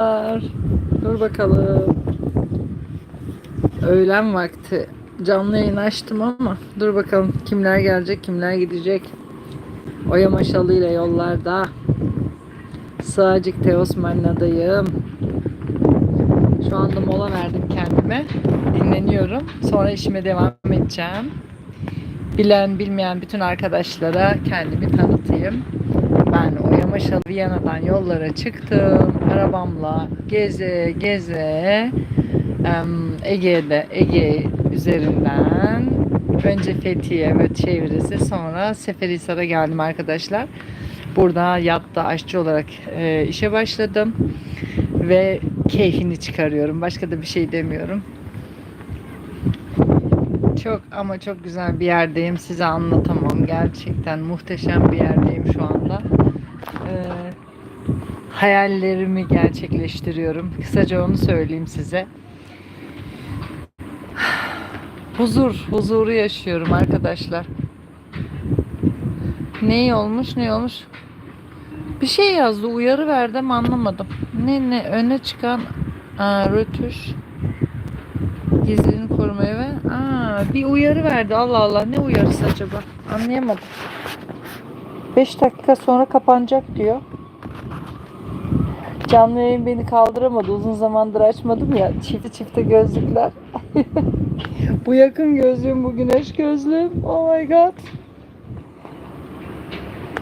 Dur bakalım. Öğlen vakti. Canlı yayın açtım ama dur bakalım kimler gelecek kimler gidecek. Oya Maşalı ile yollarda. Sığacık Teosman'ladayım. Şu anda mola verdim kendime. Dinleniyorum. Sonra işime devam edeceğim. Bilen bilmeyen bütün arkadaşlara kendimi tanıtayım. Maşalı Viyana'dan yollara çıktım. Arabamla geze geze Ege'de Ege üzerinden önce Fethiye ve çevresi sonra Seferihisar'a geldim arkadaşlar. Burada yatta aşçı olarak e, işe başladım ve keyfini çıkarıyorum. Başka da bir şey demiyorum. Çok ama çok güzel bir yerdeyim. Size anlatamam. Gerçekten muhteşem bir yerdeyim şu anda. Ee, hayallerimi gerçekleştiriyorum. Kısaca onu söyleyeyim size. Huzur, huzuru yaşıyorum arkadaşlar. Ne olmuş, ne olmuş? Bir şey yazdı, uyarı verdim anlamadım. Ne ne öne çıkan aa, rötuş gizliliğini korumaya ve aa, bir uyarı verdi. Allah Allah ne uyarısı acaba? Anlayamadım. 5 dakika sonra kapanacak diyor. Canlı yayın beni kaldıramadı. Uzun zamandır açmadım ya. Çifte çifte gözlükler. bu yakın gözlüğüm, bu güneş gözlüğüm. Oh my god.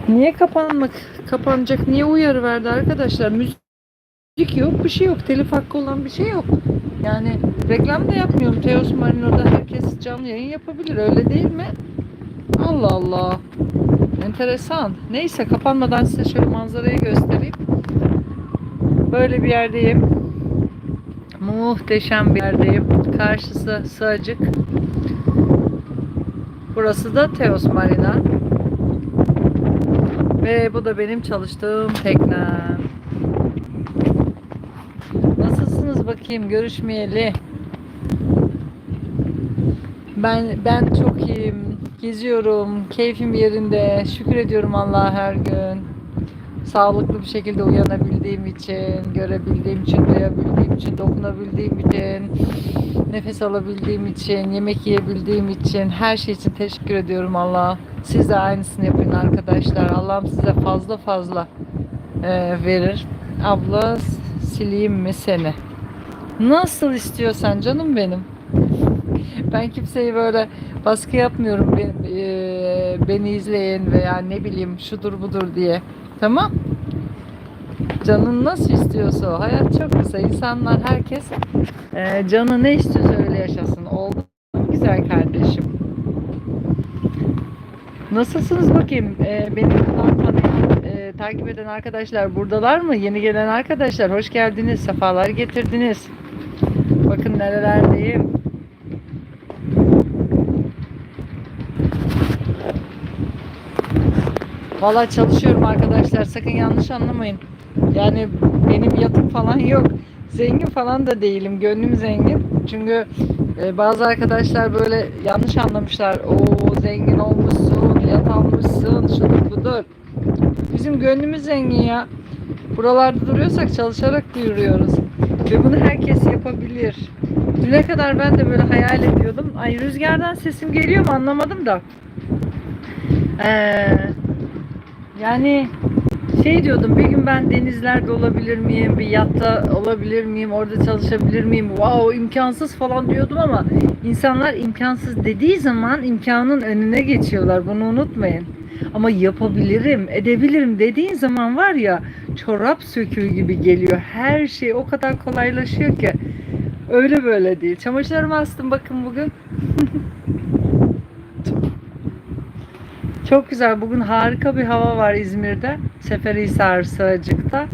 Niye kapanmak, kapanacak? Niye uyarı verdi arkadaşlar? Müzik yok, bir şey yok. Telif hakkı olan bir şey yok. Yani reklam da yapmıyorum. Teos Marino'da herkes canlı yayın yapabilir. Öyle değil mi? Allah Allah. Enteresan. Neyse kapanmadan size şöyle manzarayı göstereyim. Böyle bir yerdeyim. Muhteşem bir yerdeyim. Karşısı Sığacık. Burası da Teos Marina. Ve bu da benim çalıştığım teknem. Nasılsınız bakayım görüşmeyeli? Ben ben çok iyiyim. Geziyorum. Keyfim yerinde. Şükür ediyorum Allah'a her gün. Sağlıklı bir şekilde uyanabildiğim için, görebildiğim için, duyabildiğim için, dokunabildiğim için, nefes alabildiğim için, yemek yiyebildiğim için, her şey için teşekkür ediyorum Allah'a. Siz de aynısını yapın arkadaşlar. Allah'ım size fazla fazla e, verir. Abla sileyim mi seni? Nasıl istiyorsan canım benim. Ben kimseyi böyle baskı yapmıyorum beni, e, beni izleyin veya ne bileyim şudur budur diye. Tamam? Canın nasıl istiyorsa o. Hayat çok kısa. İnsanlar herkes e, canı ne istiyorsa öyle yaşasın. Oldu güzel kardeşim? Nasılsınız bakayım? E, beni buradan tanıyan, e, takip eden arkadaşlar buradalar mı? Yeni gelen arkadaşlar hoş geldiniz. Sefalar getirdiniz. Bakın nerelerdeyim. Valla çalışıyorum arkadaşlar. Sakın yanlış anlamayın. Yani benim yatım falan yok. Zengin falan da değilim. Gönlüm zengin. Çünkü e, bazı arkadaşlar böyle yanlış anlamışlar. O zengin olmuşsun, yat almışsın, şudur budur. Bizim gönlümüz zengin ya. Buralarda duruyorsak çalışarak duyuruyoruz. Ve bunu herkes yapabilir. Düne kadar ben de böyle hayal ediyordum. Ay rüzgardan sesim geliyor mu anlamadım da. Eee yani şey diyordum bir gün ben denizlerde olabilir miyim, bir yatta olabilir miyim, orada çalışabilir miyim, wow imkansız falan diyordum ama insanlar imkansız dediği zaman imkanın önüne geçiyorlar bunu unutmayın. Ama yapabilirim, edebilirim dediğin zaman var ya çorap söküğü gibi geliyor. Her şey o kadar kolaylaşıyor ki. Öyle böyle değil. Çamaşırlarımı astım bakın bugün. Çok güzel. Bugün harika bir hava var İzmir'de. Seferihisar Sığacık'ta.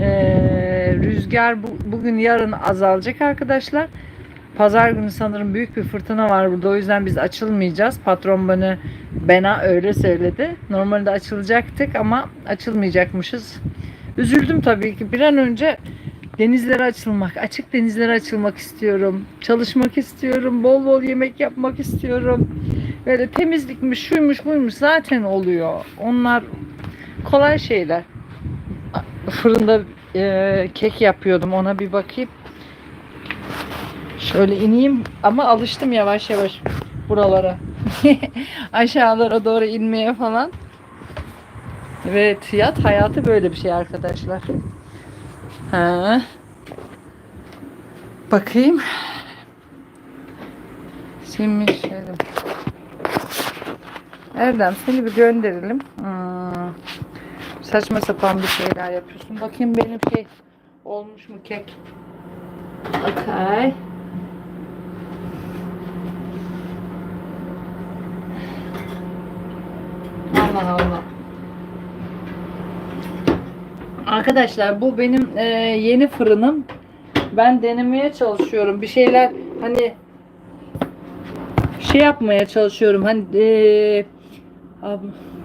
Ee, rüzgar bu, bugün yarın azalacak arkadaşlar. Pazar günü sanırım büyük bir fırtına var burada. O yüzden biz açılmayacağız. Patron bana, bana öyle söyledi. Normalde açılacaktık ama açılmayacakmışız. Üzüldüm tabii ki. Bir an önce denizlere açılmak, açık denizlere açılmak istiyorum. Çalışmak istiyorum. Bol bol yemek yapmak istiyorum. Böyle temizlikmiş, şuymuş, buymuş zaten oluyor. Onlar kolay şeyler. Fırında e, kek yapıyordum. Ona bir bakayım. Şöyle ineyim ama alıştım yavaş yavaş buralara. Aşağılara doğru inmeye falan. Evet, yat hayatı böyle bir şey arkadaşlar. Ha. Bakayım. Şimdi şöyle. Erdem seni bir gönderelim. Hmm. Saçma sapan bir şeyler yapıyorsun. Bakayım benim şey olmuş mu kek? Okay. Allah Allah. Arkadaşlar bu benim e, yeni fırınım. Ben denemeye çalışıyorum. Bir şeyler hani şey yapmaya çalışıyorum. Hani e,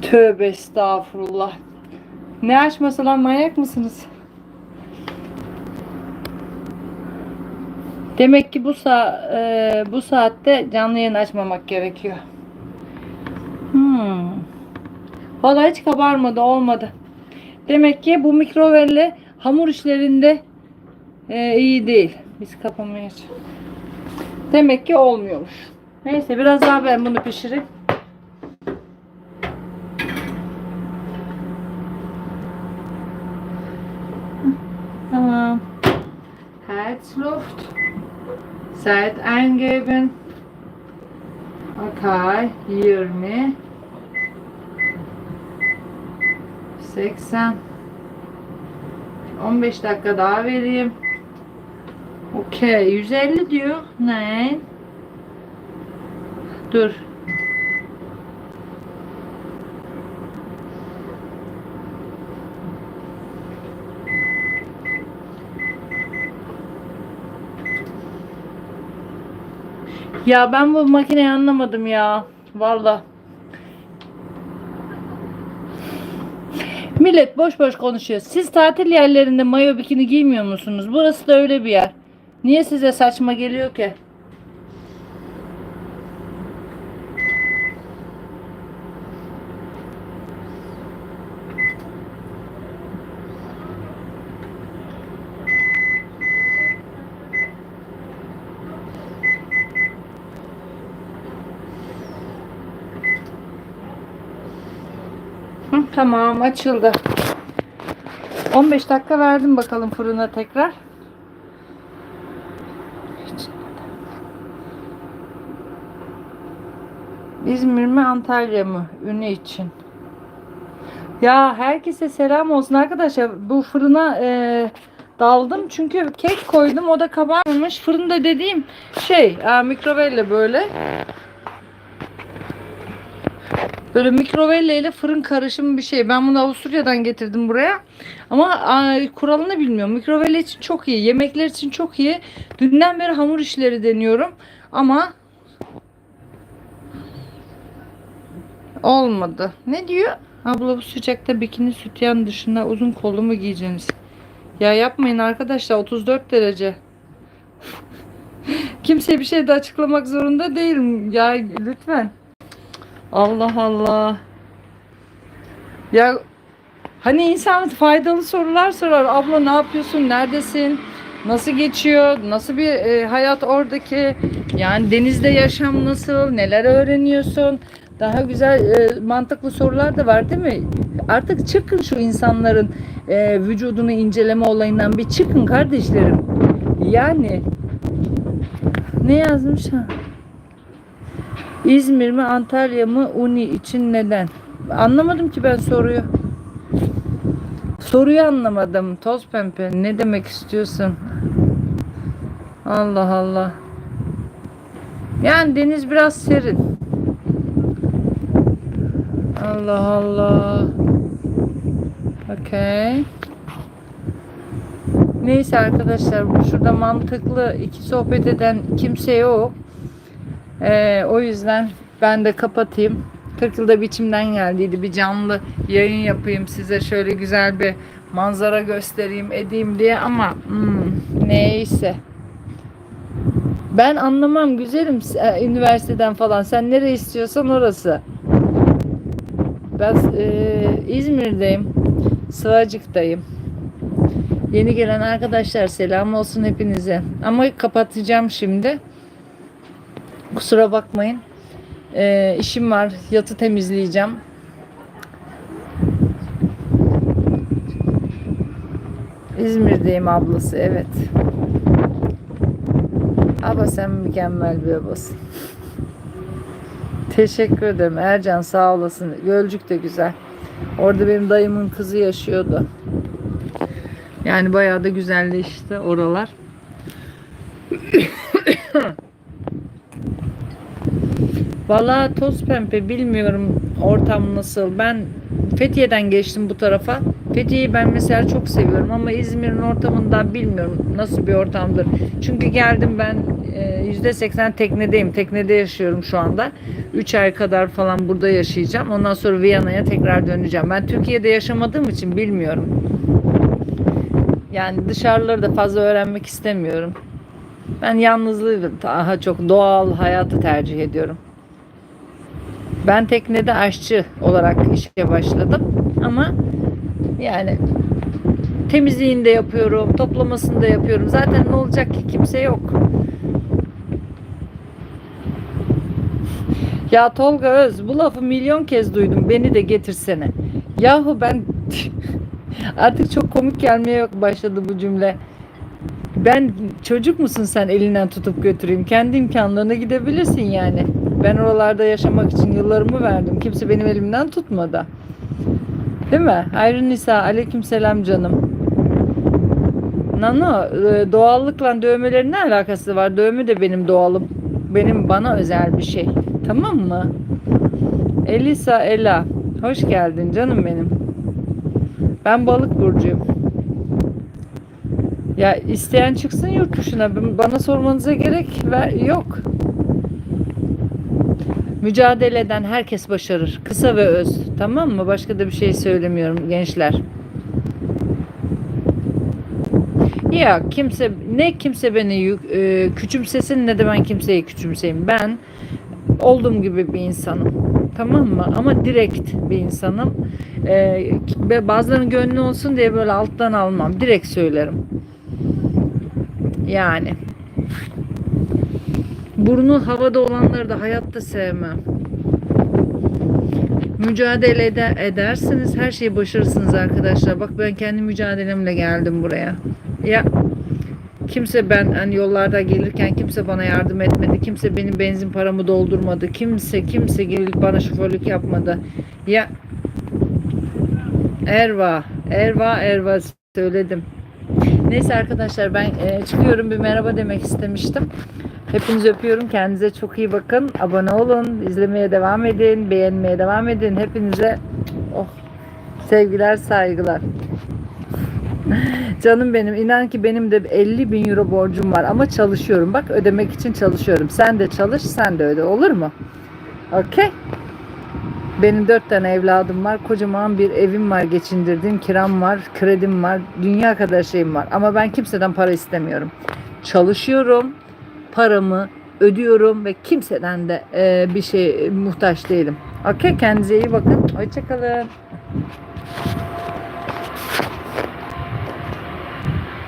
tövbe estağfurullah. Ne açması lan manyak mısınız? Demek ki bu sa e, bu saatte canlı yayın açmamak gerekiyor. Hmm. Valla hiç kabarmadı olmadı. Demek ki bu mikrovelle hamur işlerinde e, iyi değil. Biz kapamayız. Demek ki olmuyormuş. Neyse biraz daha ben bunu pişireyim. Tamam. Herzluft. Zeit eingeben. Okay. 20. 80. 15 dakika daha vereyim. Okey. 150 diyor. Ne? Dur. Ya ben bu makineyi anlamadım ya. Valla. Millet boş boş konuşuyor. Siz tatil yerlerinde mayo bikini giymiyor musunuz? Burası da öyle bir yer. Niye size saçma geliyor ki? Tamam açıldı. 15 dakika verdim bakalım fırına tekrar. İzmir mi Antalya mı? Ünü için. Ya herkese selam olsun arkadaşlar. Bu fırına e, daldım çünkü kek koydum o da kabarmamış. Fırında dediğim şey e, mikrovelle böyle. Böyle mikrovelle ile fırın karışımı bir şey. Ben bunu Avusturya'dan getirdim buraya. Ama a, kuralını bilmiyorum. Mikrovelle için çok iyi. Yemekler için çok iyi. Dünden beri hamur işleri deniyorum. Ama olmadı. Ne diyor? Abla bu sıcakta bikini sütyen dışında uzun kollu mu giyeceksiniz? Ya yapmayın arkadaşlar 34 derece. Kimse bir şey de açıklamak zorunda değilim. Ya lütfen. Allah Allah. Ya hani insan faydalı sorular sorar. Abla ne yapıyorsun? Neredesin? Nasıl geçiyor? Nasıl bir e, hayat oradaki? Yani denizde yaşam nasıl? Neler öğreniyorsun? Daha güzel e, mantıklı sorular da var değil mi? Artık çıkın şu insanların e, vücudunu inceleme olayından bir çıkın kardeşlerim. Yani ne yazmış ha? İzmir mi Antalya mı Uni için neden? Anlamadım ki ben soruyu. Soruyu anlamadım. Toz pembe ne demek istiyorsun? Allah Allah. Yani deniz biraz serin. Allah Allah. Okey. Neyse arkadaşlar şurada mantıklı iki sohbet eden kimse yok. Ee, o yüzden ben de kapatayım. 40 yılda bir içimden geldiydi. Bir canlı yayın yapayım size şöyle güzel bir manzara göstereyim edeyim diye ama hmm, neyse. Ben anlamam güzelim e, üniversiteden falan. Sen nereye istiyorsan orası. Ben e, İzmir'deyim. Sıvacık'tayım. Yeni gelen arkadaşlar selam olsun hepinize. Ama kapatacağım şimdi. Kusura bakmayın. Ee, işim var. Yatı temizleyeceğim. İzmir'deyim ablası evet. Abla sen mükemmel bir abasın. Teşekkür ederim Ercan sağ olasın. Gölcük de güzel. Orada benim dayımın kızı yaşıyordu. Yani bayağı da güzelleşti oralar. Valla toz pembe bilmiyorum ortam nasıl. Ben Fethiye'den geçtim bu tarafa. Fethiye'yi ben mesela çok seviyorum ama İzmir'in ortamından bilmiyorum nasıl bir ortamdır. Çünkü geldim ben e, %80 teknedeyim. Teknede yaşıyorum şu anda. 3 ay kadar falan burada yaşayacağım. Ondan sonra Viyana'ya tekrar döneceğim. Ben Türkiye'de yaşamadığım için bilmiyorum. Yani dışarıları da fazla öğrenmek istemiyorum. Ben yalnızlığı daha çok doğal hayatı tercih ediyorum. Ben teknede aşçı olarak işe başladım ama yani temizliğini de yapıyorum, toplamasını da yapıyorum. Zaten ne olacak ki kimse yok. Ya Tolga Öz bu lafı milyon kez duydum. Beni de getirsene. Yahu ben artık çok komik gelmeye başladı bu cümle. Ben çocuk musun sen elinden tutup götüreyim? Kendi imkanlarına gidebilirsin yani. Ben oralarda yaşamak için yıllarımı verdim. Kimse benim elimden tutmadı. Değil mi? Hayrun Nisa, aleykümselam canım. Nano, e, doğallıkla dövmelerin ne alakası var? Dövme de benim doğalım. Benim bana özel bir şey. Tamam mı? Elisa Ela, hoş geldin canım benim. Ben balık burcuyum. Ya isteyen çıksın yurt dışına. Bana sormanıza gerek yok. Mücadele eden herkes başarır. Kısa ve öz. Tamam mı? Başka da bir şey söylemiyorum gençler. Ya kimse ne kimse beni yük- e, küçümsesin ne de ben kimseyi küçümseyeyim. Ben olduğum gibi bir insanım. Tamam mı? Ama direkt bir insanım. E, bazılarının gönlü olsun diye böyle alttan almam. Direkt söylerim. Yani. Burnu havada olanları da hayatta sevmem. Mücadele eder, edersiniz her şeyi başarırsınız arkadaşlar. Bak ben kendi mücadelemle geldim buraya. Ya kimse ben hani yollarda gelirken kimse bana yardım etmedi. Kimse benim benzin paramı doldurmadı. Kimse kimse gelip bana şoförlük yapmadı. Ya Erva, Erva, Erva söyledim. Neyse arkadaşlar ben e, çıkıyorum bir merhaba demek istemiştim. Hepinizi öpüyorum. Kendinize çok iyi bakın. Abone olun. izlemeye devam edin. Beğenmeye devam edin. Hepinize oh, sevgiler, saygılar. Canım benim inan ki benim de 50 bin euro borcum var ama çalışıyorum. Bak ödemek için çalışıyorum. Sen de çalış, sen de öde. Olur mu? Okey. Benim dört tane evladım var. Kocaman bir evim var geçindirdiğim. Kiram var, kredim var. Dünya kadar şeyim var. Ama ben kimseden para istemiyorum. Çalışıyorum. Paramı ödüyorum ve kimseden de e, bir şey muhtaç değilim. Okey kendinize iyi bakın. Hoşçakalın.